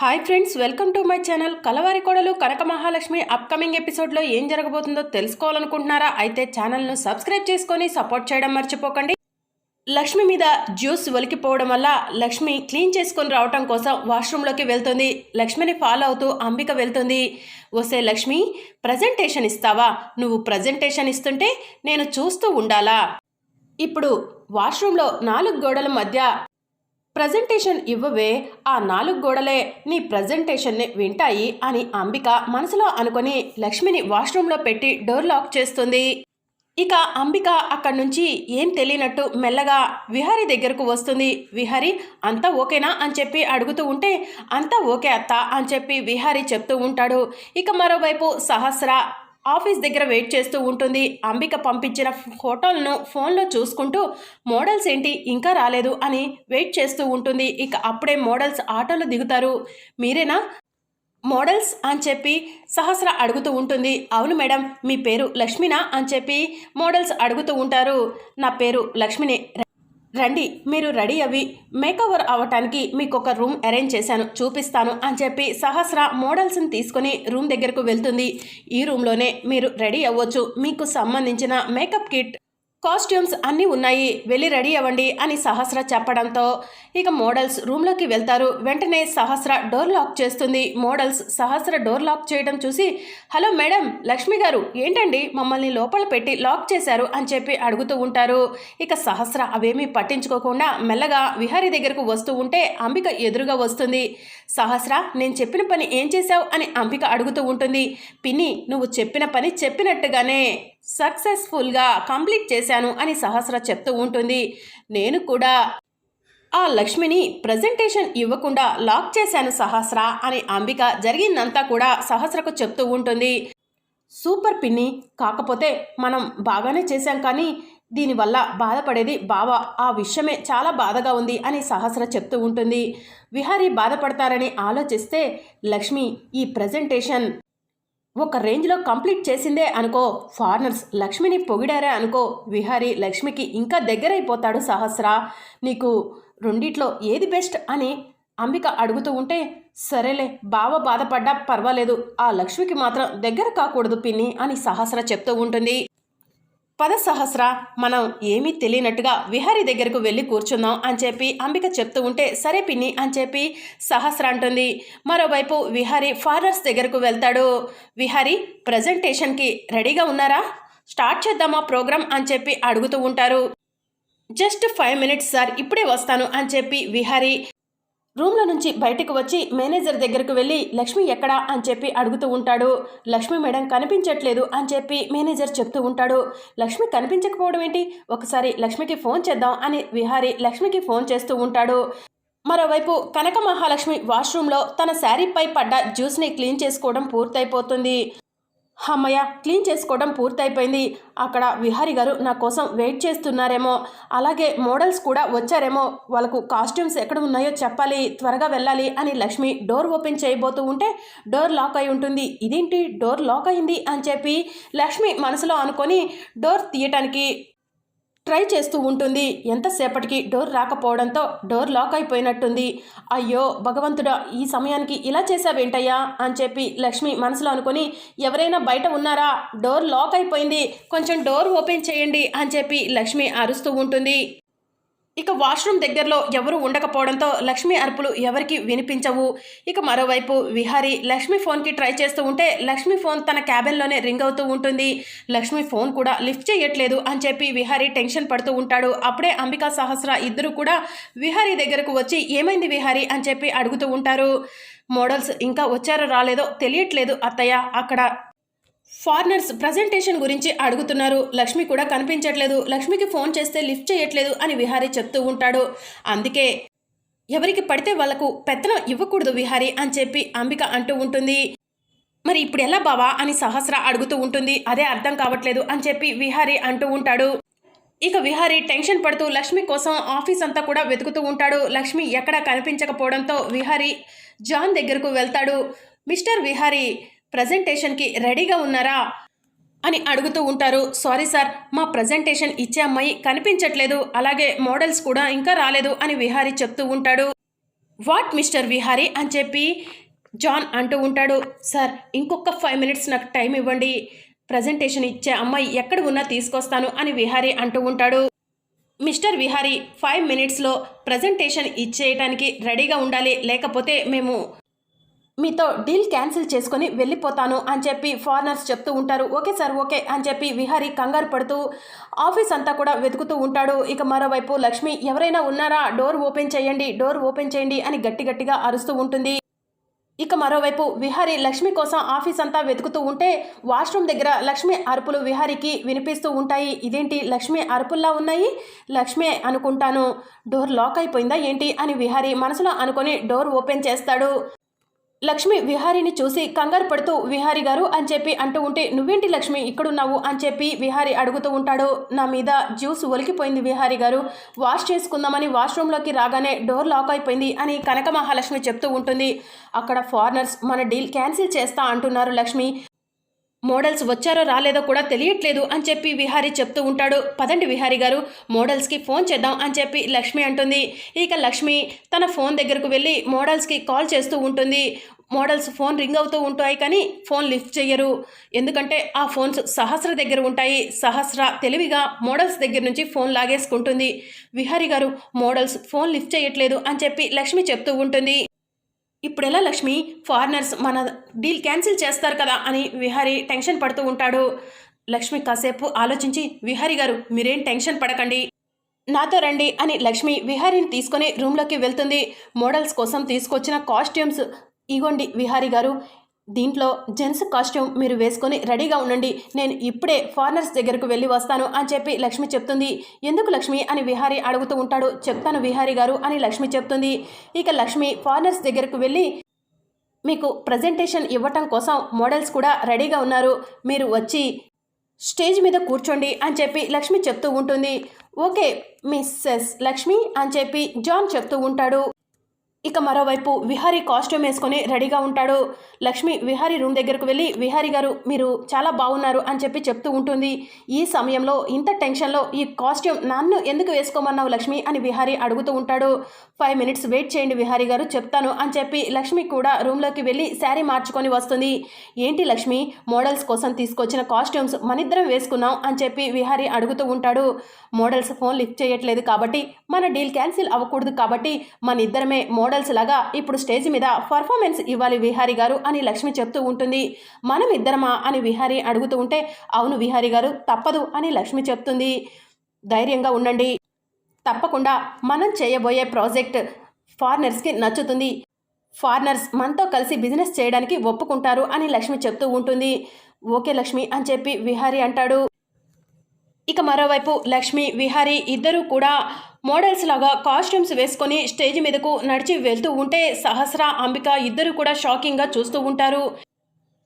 Hi friends welcome to my channel. Kalavari Kodalu Kanaka Mahalakshmi upcoming ఎపిసోడ్లో ఏం జరగబోతుందో తెలుసుకోవాలనుకుంటున్నారా? అయితే ఛానల్ను సబ్స్క్రైబ్ చేసుకొని సపోర్ట్ చేయడం మర్చిపోకండి. లక్ష్మి మీద జ్యూస్ ఒలికిపోవడం వల్ల లక్ష్మి క్లీన్ చేసుకొని రావటం కోసం వాష్రూమ్లోకి వెళ్తుంది. లక్ష్మిని ఫాలో అవుతూ అంబిక వెళ్తుంది. వస్తే లక్ష్మి ప్రజెంటేషన్ ఇస్తావా? నువ్వు ప్రజెంటేషన్ ఇస్తుంటే నేను చూస్తూ ఉండాలా? ఇప్పుడు వాష్రూమ్లో నాలుగు గోడల మధ్య ప్రజెంటేషన్ ఇవ్వవే ఆ నాలుగు గోడలే నీ ప్రజెంటేషన్ని వింటాయి అని అంబిక మనసులో అనుకొని లక్ష్మిని వాష్రూమ్లో పెట్టి డోర్ లాక్ చేస్తుంది. ఇక అంబిక అక్కడి నుంచి ఏం తెలియనట్టు మెల్లగా విహారి దగ్గరకు వస్తుంది. విహారి అంతా ఓకేనా అని చెప్పి అడుగుతూ ఉంటే అంతా ఓకే అత్త అని చెప్పి విహారి చెప్తూ ఉంటాడు. ఇక మరోవైపు సహస్ర ఆఫీస్ దగ్గర వెయిట్ చేస్తూ ఉంటుంది. అంబిక పంపించిన ఫోటోలను ఫోన్లో చూసుకుంటూ మోడల్స్ ఏంటి? ఇంకా రాలేదు అని వెయిట్ చేస్తూ ఉంటుంది. ఇక అప్పుడే మోడల్స్ ఆటోలో దిగుతారు. మీరేనా? మోడల్స్ అని చెప్పి సహస్ర అడుగుతూ ఉంటుంది. అవును మేడం మీ పేరు లక్ష్మినా అని చెప్పి మోడల్స్ అడుగుతూ ఉంటారు. నా పేరు లక్ష్మిని. రండి మీరు రెడీ అవి మేకవర్ అవ్వటానికి మీకు ఒక రూమ్ అరేంజ్ చేశాను చూపిస్తాను అని చెప్పి సహస్ర మోడల్స్ని తీసుకొని రూమ్ దగ్గరకు వెళ్తుంది. ఈ రూమ్లోనే మీరు రెడీ అవ్వచ్చు. మీకు సంబంధించిన మేకప్ కిట్ కాస్ట్యూమ్స్ అన్నీ ఉన్నాయి వెళ్ళి రెడీ అవ్వండి అని సహస్ర చెప్పడంతో ఇక మోడల్స్ రూమ్లోకి వెళ్తారు. వెంటనే సహస్ర డోర్ లాక్ చేస్తుంది. మోడల్స్ సహస్ర డోర్ లాక్ చేయడం చూసి హలో మేడం లక్ష్మి గారు ఏంటండి మమ్మల్ని లోపల పెట్టి లాక్ చేశారు? అని చెప్పి అడుగుతూ ఉంటారు. ఇక సహస్ర అవేమీ పట్టించుకోకుండా మెల్లగా విహారీ దగ్గరకు వస్తూ ఉంటే అంబిక ఎదురుగా వస్తుంది. సహస్ర నేను చెప్పిన పని ఏం చేశావు? అని అంబిక అడుగుతూ ఉంటుంది. పిన్ని నువ్వు చెప్పిన పని చెప్పినట్టుగానే సక్సెస్ఫుల్గా కంప్లీట్ చేశాను అని సహస్ర చెప్తూ ఉంటుంది. నేను కూడా ఆ లక్ష్మిని ప్రజెంటేషన్ ఇవ్వకుండా లాక్ చేశాను సహస్ర అని అంబిక జరిగిందంతా కూడా సహస్రకు చెప్తూ ఉంటుంది. సూపర్ పిన్ని కాకపోతే మనం బాగానే చేశాం కానీ దీనివల్ల బాధపడేది బావ. ఆ విషయమే చాలా బాధగా ఉంది అని సహస్ర చెప్తూ ఉంటుంది. విహారీ బాధపడతారని ఆలోచిస్తే లక్ష్మి ఈ ప్రజెంటేషన్ ఒక రేంజ్లో కంప్లీట్ చేసిందే అనుకో ఫారినర్స్ లక్ష్మిని పొగిడారే అనుకో విహారీ లక్ష్మికి ఇంకా దగ్గరైపోతాడు సహస్ర. నీకు రెండిట్లో ఏది బెస్ట్ అని అంబిక అడుగుతూ ఉంటే సరేలే బావ బాధపడ్డా పర్వాలేదు ఆ లక్ష్మికి మాత్రం దగ్గర కాకూడదు పిన్ని అని సహస్ర చెప్తూ ఉంటుంది. పద సహస్ర మనం ఏమీ తెలియనట్టుగా విహారి దగ్గరకు వెళ్ళి కూర్చుందాం అని చెప్పి అంబిక చెప్తూ ఉంటే సరే పిన్ని అని చెప్పి సహస్ర అంటుంది. మరోవైపు విహారి ఫారర్స్ దగ్గరకు వెళ్తాడు. విహారి ప్రజెంటేషన్కి రెడీగా ఉన్నారా? స్టార్ట్ చేద్దామా ప్రోగ్రామ్ అని చెప్పి అడుగుతూ ఉంటారు. జస్ట్ ఫైవ్ మినిట్స్ సార్ ఇప్పుడే వస్తాను అని చెప్పి విహారి రూమ్లో నుంచి బయటకు వచ్చి మేనేజర్ దగ్గరకు వెళ్ళి లక్ష్మి ఎక్కడా? అని చెప్పి అడుగుతూ ఉంటాడు. లక్ష్మి మేడం కనిపించట్లేదు అని చెప్పి మేనేజర్ చెప్తూ ఉంటాడు. లక్ష్మి కనిపించకపోవడం ఏంటి? ఒకసారి లక్ష్మికి ఫోన్ చేద్దాం అని విహారీ లక్ష్మికి ఫోన్ చేస్తూ ఉంటాడు. మరోవైపు కనక మహాలక్ష్మి వాష్రూమ్లో తన శారీపై పడ్డ జ్యూస్ని క్లీన్ చేసుకోవడం పూర్తయిపోతుంది. అమ్మయ్య క్లీన్ చేసుకోవడం పూర్తయిపోయింది. అక్కడ విహారి గారు నా కోసం వెయిట్ చేస్తున్నారేమో. అలాగే మోడల్స్ కూడా వచ్చారేమో. వాళ్ళకు కాస్ట్యూమ్స్ ఎక్కడ ఉన్నాయో చెప్పాలి త్వరగా వెళ్ళాలి అని లక్ష్మి డోర్ ఓపెన్ చేయబోతూ ఉంటే డోర్ లాక్ అయి ఉంటుంది. ఇదేంటి? డోర్ లాక్ అయింది అని చెప్పి లక్ష్మి మనసులో అనుకొని డోర్ తీయటానికి ట్రై చేస్తూ ఉంటుంది. ఎంతసేపటికి డోర్ రాకపోవడంతో డోర్ లాక్ అయిపోయినట్టుంది. అయ్యో భగవంతుడా ఈ సమయానికి ఇలా చేసావేంటయ్యా అని చెప్పి లక్ష్మి మనసులో అనుకొని ఎవరైనా బయట ఉన్నారా? డోర్ లాక్ అయిపోయింది. కొంచెం డోర్ ఓపెన్ చేయండి అని చెప్పి లక్ష్మి అరుస్తూ ఉంటుంది. ఇక వాష్రూమ్ దగ్గరలో ఎవరు ఉండకపోవడంతో లక్ష్మి అరుపులు ఎవరికి వినిపించవు. ఇక మరోవైపు విహారి లక్ష్మి ఫోన్కి ట్రై చేస్తూ ఉంటే లక్ష్మి ఫోన్ తన క్యాబిన్లోనే రింగ్ అవుతూ ఉంటుంది. లక్ష్మి ఫోన్ కూడా లిఫ్ట్ చేయట్లేదు అని చెప్పి విహారీ టెన్షన్ పడుతూ ఉంటాడు. అప్పుడే అంబికా సహస్ర ఇద్దరు కూడా విహారీ దగ్గరకు వచ్చి ఏమైంది విహారీ అని చెప్పి అడుగుతూ ఉంటారు. మోడల్స్ ఇంకా వచ్చారో రాలేదో తెలియట్లేదు అత్తయ్య. అక్కడ ఫారినర్స్ ప్రజెంటేషన్ గురించి అడుగుతున్నారు. లక్ష్మి కూడా కనిపించట్లేదు. లక్ష్మికి ఫోన్ చేస్తే లిఫ్ట్ చేయట్లేదు అని విహారీ చెప్తూ ఉంటాడు. అందుకే ఎవరికి పడితే వాళ్ళకు పెత్తనం ఇవ్వకూడదు విహారీ అని చెప్పి అంబిక అంటూ ఉంటుంది. మరి ఇప్పుడు ఎలా బావా అని సహస్ర అడుగుతూ ఉంటుంది. అదే అర్థం కావట్లేదు అని చెప్పి విహారీ అంటూ ఉంటాడు. ఇక విహారీ టెన్షన్ పడుతూ లక్ష్మి కోసం ఆఫీస్ అంతా కూడా వెతుకుతూ ఉంటాడు. లక్ష్మి ఎక్కడా కనిపించకపోవడంతో విహారీ జాన్ దగ్గరకు వెళ్తాడు. మిస్టర్ విహారీ ప్రజెంటేషన్కి రెడీగా ఉన్నారా? అని అడుగుతూ ఉంటారు. సారీ సార్ మా ప్రజెంటేషన్ ఇచ్చే అమ్మాయి కనిపించట్లేదు. అలాగే మోడల్స్ కూడా ఇంకా రాలేదు అని విహారీ చెప్తూ ఉంటాడు. What mister Vihari? అని చెప్పి జాన్ అంటూ ఉంటాడు. సార్ ఇంకొక ఫైవ్ మినిట్స్ నాకు టైం ఇవ్వండి. ప్రజెంటేషన్ ఇచ్చే అమ్మాయి ఎక్కడ ఉన్నా తీసుకొస్తాను అని విహారీ అంటూ ఉంటాడు. మిస్టర్ విహారీ ఫైవ్ మినిట్స్లో ప్రజెంటేషన్ ఇచ్చేయటానికి రెడీగా ఉండాలి. లేకపోతే మేము మీతో డీల్ క్యాన్సిల్ చేసుకొని వెళ్ళిపోతాను అని చెప్పి ఫారినర్స్ చెప్తూ ఉంటారు. ఓకే సార్ ఓకే అని చెప్పి విహారీ కంగారు పడుతూ ఆఫీస్ అంతా కూడా వెతుకుతూ ఉంటాడు. ఇక మరోవైపు లక్ష్మి ఎవరైనా ఉన్నారా? డోర్ ఓపెన్ చేయండి డోర్ ఓపెన్ చేయండి అని గట్టి గట్టిగా అరుస్తూ ఉంటుంది. ఇక మరోవైపు విహారీ లక్ష్మి కోసం ఆఫీస్ అంతా వెతుకుతూ ఉంటే వాష్రూమ్ దగ్గర లక్ష్మి అరుపులు విహారీకి వినిపిస్తూ ఉంటాయి. ఇదేంటి లక్ష్మి అరుపుల్లా ఉన్నాయి? లక్ష్మి అనుకుంటాను. డోర్ లాక్ అయిపోయిందా ఏంటి? అని విహారీ మనసులో అనుకొని డోర్ ఓపెన్ చేస్తాడు. లక్ష్మి విహారీని చూసి కంగారు పడుతూ విహారీ గారు అని చెప్పి అంటూ ఉంటే నువ్వేంటి లక్ష్మి ఇక్కడున్నావు అని చెప్పి విహారీ అడుగుతూ ఉంటాడు. నా మీద జ్యూస్ ఒలికిపోయింది విహారీ గారు. వాష్ చేసుకుందామని వాష్రూమ్లోకి రాగానే డోర్ లాక్ అయిపోయింది అని కనక మహాలక్ష్మి చెప్తూ ఉంటుంది. అక్కడ ఫారినర్స్ మన డీల్ క్యాన్సిల్ చేస్తా అంటున్నారు లక్ష్మి. మోడల్స్ వచ్చారో రాలేదో కూడా తెలియట్లేదు అని చెప్పి విహారీ చెప్తూ ఉంటాడు. పదండి విహారీ గారు మోడల్స్కి ఫోన్ చేద్దాం అని చెప్పి లక్ష్మి అంటుంది. ఇక లక్ష్మి తన ఫోన్ దగ్గరకు వెళ్ళి మోడల్స్కి కాల్ చేస్తూ ఉంటుంది. మోడల్స్ ఫోన్ రింగ్ అవుతూ ఉంటాయి కానీ ఫోన్ లిఫ్ట్ చేయరు. ఎందుకంటే ఆ ఫోన్స్ సహస్ర దగ్గర ఉంటాయి. సహస్ర తెలివిగా మోడల్స్ దగ్గర నుంచి ఫోన్ లాగేసుకుంటుంది. విహారి గారు మోడల్స్ ఫోన్ లిఫ్ట్ చేయట్లేదు అని చెప్పి లక్ష్మి చెప్తూ ఉంటుంది. ఇప్పుడు ఎలా లక్ష్మి? ఫారినర్స్ మన డీల్ క్యాన్సిల్ చేస్తారు కదా అని విహారి టెన్షన్ పడుతూ ఉంటాడు. లక్ష్మి కాసేపు ఆలోచించి విహారి గారు మీరేం టెన్షన్ పడకండి. నాతో రండి అని లక్ష్మి విహారీని తీసుకొని రూమ్లోకి వెళ్తుంది. మోడల్స్ కోసం తీసుకొచ్చిన కాస్ట్యూమ్స్ ఇగోండి విహారీ గారు దీంట్లో జెంట్స్ కాస్ట్యూమ్ మీరు వేసుకొని రెడీగా ఉండండి. నేను ఇప్పుడే ఫారినర్స్ దగ్గరకు వెళ్ళి వస్తాను అని చెప్పి లక్ష్మి చెప్తుంది. ఎందుకు లక్ష్మి అని విహారీ అడుగుతూ ఉంటాడు. చెప్తాను విహారీ గారు అని లక్ష్మి చెప్తుంది. ఇక లక్ష్మి ఫారినర్స్ దగ్గరకు వెళ్ళి మీకు ప్రజెంటేషన్ ఇవ్వటం కోసం మోడల్స్ కూడా రెడీగా ఉన్నారు. మీరు వచ్చి స్టేజ్ మీద కూర్చోండి అని చెప్పి లక్ష్మి చెప్తూ ఉంటుంది. ఓకే మిస్సెస్ లక్ష్మి అని చెప్పి జాన్ చెప్తూ ఉంటాడు. ఇక మరోవైపు విహారీ కాస్ట్యూమ్ వేసుకొని రెడీగా ఉంటాడు. లక్ష్మి విహారీ రూమ్ దగ్గరకు వెళ్ళి విహారీ గారు మీరు చాలా బాగున్నారు అని చెప్పి చెప్తూ ఉంటుంది. ఈ సమయంలో ఇంత టెన్షన్లో ఈ కాస్ట్యూమ్ నన్ను ఎందుకు వేసుకోమన్నావు లక్ష్మి అని విహారీ అడుగుతూ ఉంటాడు. ఫైవ్ మినిట్స్ వెయిట్ చేయండి విహారీ గారు చెప్తాను అని చెప్పి లక్ష్మి కూడా రూమ్లోకి వెళ్ళి శారీ మార్చుకొని వస్తుంది. ఏంటి లక్ష్మి మోడల్స్ కోసం తీసుకొచ్చిన కాస్ట్యూమ్స్ మనిద్దరం వేసుకున్నాం అని చెప్పి విహారీ అడుగుతూ ఉంటాడు. మోడల్స్ ఫోన్ లిఫ్ట్ చేయట్లేదు కాబట్టి మన డీల్ క్యాన్సిల్ అవ్వకూడదు కాబట్టి మన ఇద్దరమే మోడల్ మోడల్స్ లాగా ఇప్పుడు స్టేజ్ మీద పర్ఫార్మెన్స్ ఇవ్వాలి విహారి గారు అని లక్ష్మి చెప్తూ ఉంటుంది. మనం ఇద్దరమా అని విహారీ అడుగుతూ ఉంటే అవును విహారీ గారు తప్పదు అని లక్ష్మి చెప్తుంది. ధైర్యంగా ఉండండి. తప్పకుండా మనం చేయబోయే ప్రాజెక్ట్ ఫారినర్స్కి నచ్చుతుంది. ఫారినర్స్ మనతో కలిసి బిజినెస్ చేయడానికి ఒప్పుకుంటారు అని లక్ష్మి చెప్తూ ఉంటుంది. ఓకే లక్ష్మి అని చెప్పి విహారీ అంటాడు. ఇక మరోవైపు లక్ష్మి విహారీ ఇద్దరూ కూడా మోడల్స్ లాగా కాస్ట్యూమ్స్ వేసుకొని స్టేజ్ మీదకు నడిచి వెళ్తూ ఉంటే సహస్ర అంబిక ఇద్దరు కూడా షాకింగ్గా చూస్తూ ఉంటారు.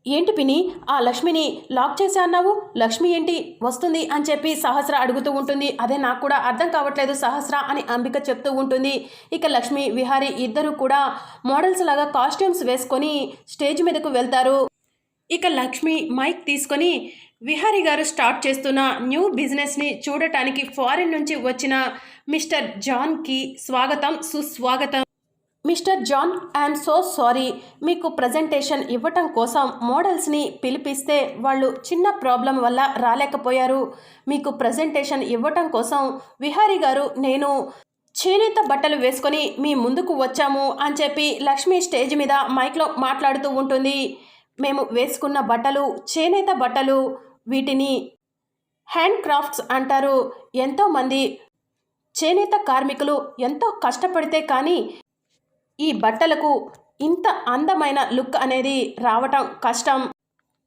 ఏంటి పిని ఆ లక్ష్మిని లాక్ చేశా అన్నావు? లక్ష్మి ఏంటి? వస్తుంది అని చెప్పి సహస్ర అడుగుతూ ఉంటుంది. అదే నాకు కూడా అర్థం కావట్లేదు సహస్ర అని అంబిక చెప్తూ ఉంటుంది. ఇక లక్ష్మి విహారీ ఇద్దరు కూడా మోడల్స్ లాగా కాస్ట్యూమ్స్ వేసుకొని స్టేజ్ మీదకు వెళ్తారు. ఇక లక్ష్మి మైక్ తీసుకొని విహారీ గారు స్టార్ట్ చేస్తున్న న్యూ బిజినెస్ని చూడటానికి ఫారిన్ నుంచి వచ్చిన మిస్టర్ జాన్కి స్వాగతం సుస్వాగతం. Mister John I'm so sorry. మీకు ప్రజెంటేషన్ ఇవ్వటం కోసం మోడల్స్ని పిలిపిస్తే వాళ్ళు చిన్న ప్రాబ్లం వల్ల రాలేకపోయారు. మీకు ప్రజెంటేషన్ ఇవ్వటం కోసం విహారీ గారు నేను చేనేత బట్టలు వేసుకొని మీ ముందుకు వచ్చాము అని చెప్పి లక్ష్మి స్టేజ్ మీద మైక్లో మాట్లాడుతూ ఉంటుంది. మేము వేసుకున్న బట్టలు చేనేత బట్టలు వీటిని హ్యాండ్ క్రాఫ్ట్స్ అంటారు. ఎంతోమంది చేనేత కార్మికులు ఎంతో కష్టపడితే కానీ ఈ బట్టలకు ఇంత అందమైన లుక్ అనేది రావటం కష్టం.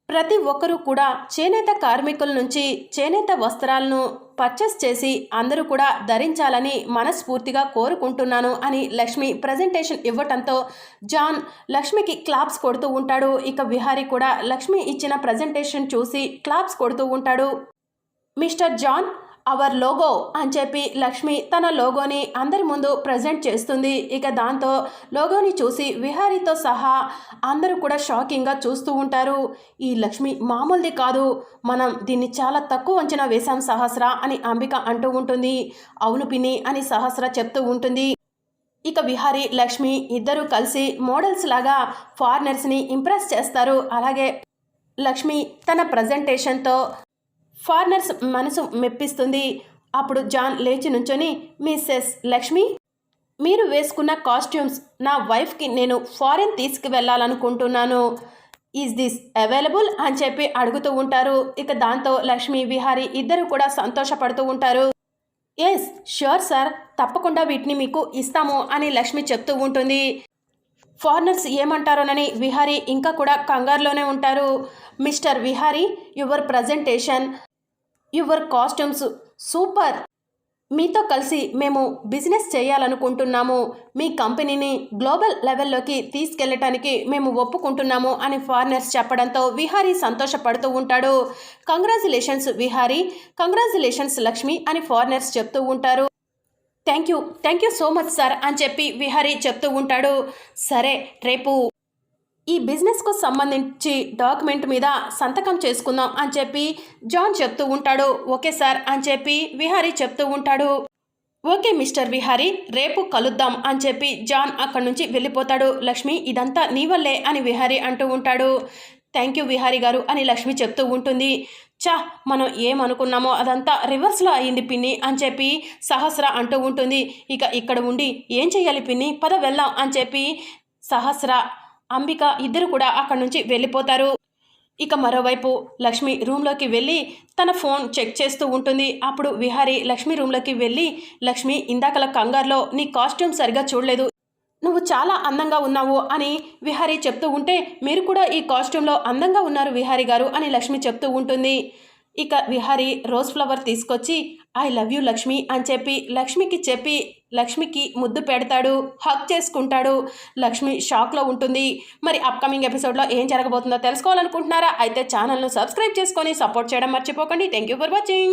ప్రతి ఒక్కరూ కూడా చేనేత కార్మికుల నుంచి చేనేత వస్త్రాలను పర్చేస్ చేసి అందరూ కూడా ధరించాలని మనస్ఫూర్తిగా కోరుకుంటున్నాను అని లక్ష్మి ప్రజెంటేషన్ ఇవ్వటంతో జాన్ లక్ష్మికి క్లాప్స్ కొడుతూ ఉంటాడు. ఇక విహారీ కూడా లక్ష్మి ఇచ్చిన ప్రజెంటేషన్ చూసి క్లాప్స్ కొడుతూ ఉంటాడు. మిస్టర్ జాన్ అవర్ లోగో అని చెప్పి లక్ష్మి తన లోగోని అందరి ముందు ప్రజెంట్ చేస్తుంది. ఇక దాంతో లోగోని చూసి విహారీతో సహా అందరూ కూడా షాకింగ్గా చూస్తూ ఉంటారు. ఈ లక్ష్మి మామూలుది కాదు. మనం దీన్ని చాలా తక్కువ అంచనా వేశాం సహస్ర అని అంబిక అంటూ ఉంటుంది. అవును పిన్ని అని సహస్ర చెప్తూ ఉంటుంది. ఇక విహారి లక్ష్మి ఇద్దరు కలిసి మోడల్స్ లాగా ఫారినర్స్ని ఇంప్రెస్ చేస్తారు. అలాగే లక్ష్మి తన ప్రజెంటేషన్తో ఫారినర్స్ మనసు మెప్పిస్తుంది. అప్పుడు జాన్ లేచి నుంచొని మిస్సెస్ లక్ష్మి మీరు వేసుకున్న కాస్ట్యూమ్స్ నా వైఫ్కి నేను ఫారెన్ తీసుకువెళ్ళాలనుకుంటున్నాను. Is this available? అని చెప్పి అడుగుతూ ఉంటారు. ఇక దాంతో లక్ష్మి విహారి ఇద్దరు కూడా సంతోషపడుతూ ఉంటారు. Yes sure sir. తప్పకుండా వీటిని మీకు ఇస్తాము అని లక్ష్మి చెప్తూ ఉంటుంది. ఫారినర్స్ ఏమంటారోనని విహారీ ఇంకా కూడా కంగారులోనే ఉంటారు. Mister Vihari your presentation your costumes. Super! మీతో కలిసి మేము బిజినెస్ చేయాలనుకుంటున్నాము. మీ కంపెనీని గ్లోబల్ లెవెల్లోకి తీసుకెళ్ళటానికి మేము ఒప్పుకుంటున్నాము అని ఫారినర్స్ చెప్పడంతో విహారీ సంతోషపడుతూ ఉంటాడు. కంగ్రాచులేషన్స్ విహారీ! కంగ్రాచులేషన్స్ లక్ష్మి! అని ఫారినర్స్ చెప్తూ ఉంటారు. Thank you! Thank you so much sir! అని చెప్పి విహారీ చెప్తూ ఉంటాడు. సరే రేపు ఈ బిజినెస్కు సంబంధించి డాక్యుమెంట్ మీద సంతకం చేసుకుందాం అని చెప్పి జాన్ చెప్తూ ఉంటాడు. ఓకే సార్ అని చెప్పి విహారీ చెప్తూ ఉంటాడు. ఓకే మిస్టర్ విహారీ రేపు కలుద్దాం అని చెప్పి జాన్ అక్కడి నుంచి వెళ్ళిపోతాడు. లక్ష్మి ఇదంతా నీ వల్లే అని విహారీ అంటూ ఉంటాడు. థ్యాంక్ యూ విహారీ గారు అని లక్ష్మి చెప్తూ ఉంటుంది. చా మనం ఏమనుకున్నామో అదంతా రివర్స్లో అయ్యింది పిన్ని అని చెప్పి సహస్ర అంటూ ఉంటుంది. ఇక ఇక్కడ ఉండి ఏం చేయాలి పిన్ని? పద వెళ్దాం అని చెప్పి సహస్ర అంబిక ఇద్దరు కూడా అక్కడి నుంచి వెళ్ళిపోతారు. ఇక మరోవైపు లక్ష్మి రూమ్లోకి వెళ్ళి తన ఫోన్ చెక్ చేస్తూ ఉంటుంది. అప్పుడు విహారీ లక్ష్మి రూమ్లోకి వెళ్ళి లక్ష్మి ఇందాకల కంగారులో నీ కాస్ట్యూమ్ సరిగా చూడలేదు. నువ్వు చాలా అందంగా ఉన్నావు అని విహారీ చెప్తూ ఉంటే మీరు కూడా ఈ కాస్ట్యూమ్లో అందంగా ఉన్నారు విహారీ గారు అని లక్ష్మి చెప్తూ ఉంటుంది. ఇక విహారీ రోజ్ ఫ్లవర్ తీసుకొచ్చి ఐ లవ్ యూ లక్ష్మి అని చెప్పి లక్ష్మికి చెప్పి లక్ష్మికి ముద్దు పెడతాడు హక్ చేసుకుంటాడు. లక్ష్మి షాక్లో ఉంటుంది. మరి అప్కమింగ్ ఎపిసోడ్లో ఏం జరగబోతుందో తెలుసుకోవాలనుకుంటున్నారా? అయితే ఛానల్ను సబ్స్క్రైబ్ చేసుకొని సపోర్ట్ చేయడం మర్చిపోకండి. Thank you for watching